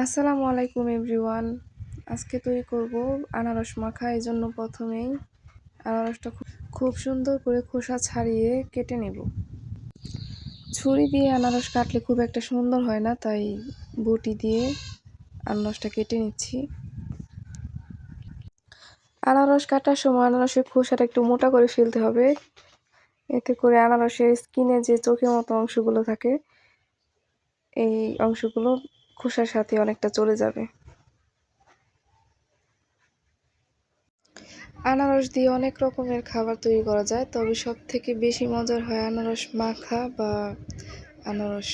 আসসালামু আলাইকুম এভরিওয়ান। আজকে তৈরি করব আনারস মাখা। এই জন্য প্রথমেই আনারসটা খুব সুন্দর করে খোসা ছাড়িয়ে কেটে নেব। ছুরি দিয়ে আনারস কাটলে খুব একটা সুন্দর হয় না, তাই বটি দিয়ে আনারসটা কেটে নিচ্ছি। আনারস কাটার সময় আনারসের খোসাটা একটু মোটা করে ফেলতে হবে। এতে করে আনারসের স্কিনে যে চোখের মতো অংশগুলো থাকে, এই অংশগুলো খোসার সাথে অনেকটা চলে যাবে। আনারস দিয়ে অনেক রকমের খাবার তৈরি করা যায়, তবে সব থেকে বেশি মজার হয় আনারস মাখা বা আনারস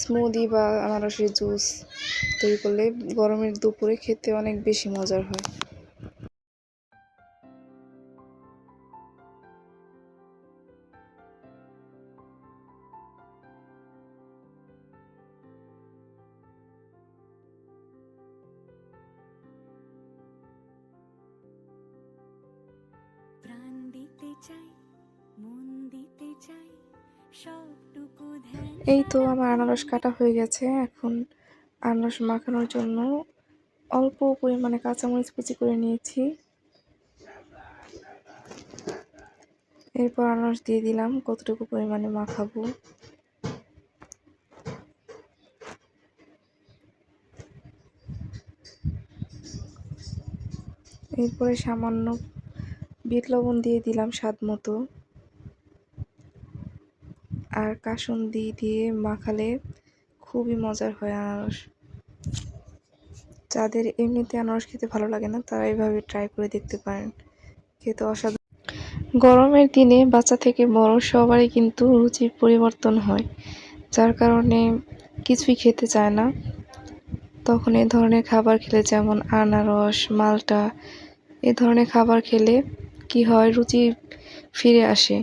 স্মুদি বা আনারসের জুস তৈরি করলে গরমের দুপুরে খেতে অনেক বেশি মজার হয়। চাই মন দিতে চাই সবটুকু ধ্যান এই তো আমার আনারস কাটা হয়ে গেছে এখন আনারস মাখানোর জন্য অল্প পরিমাণে কাঁচামরিচ কুচি করে নিয়েছি। এরপর আনারস দিয়ে দিলাম কতটুকু পরিমাণে মাখাবো। এরপরে সামান্য বিট লবণ দিয়ে দিলাম স্বাদ মতো। আর কাসুন্দি দিয়ে মাখালে খুবই মজার হয়। আনারস যাদের এমনিতে আনারস খেতে ভালো লাগে না, তারা এইভাবে ট্রাই করে দেখতে পারেন। খেতে অসাধারণ। গরমের দিনে বাচ্চা থেকে বড় সবারই কিন্তু রুচির পরিবর্তন হয়, যার কারণে কিছুই খেতে চায় না। তখন এ ধরনের খাবার খেলে যেমন আনারস, মালটা, এ ধরনের খাবার খেলে কি হয় রুচি ফিরে আসে।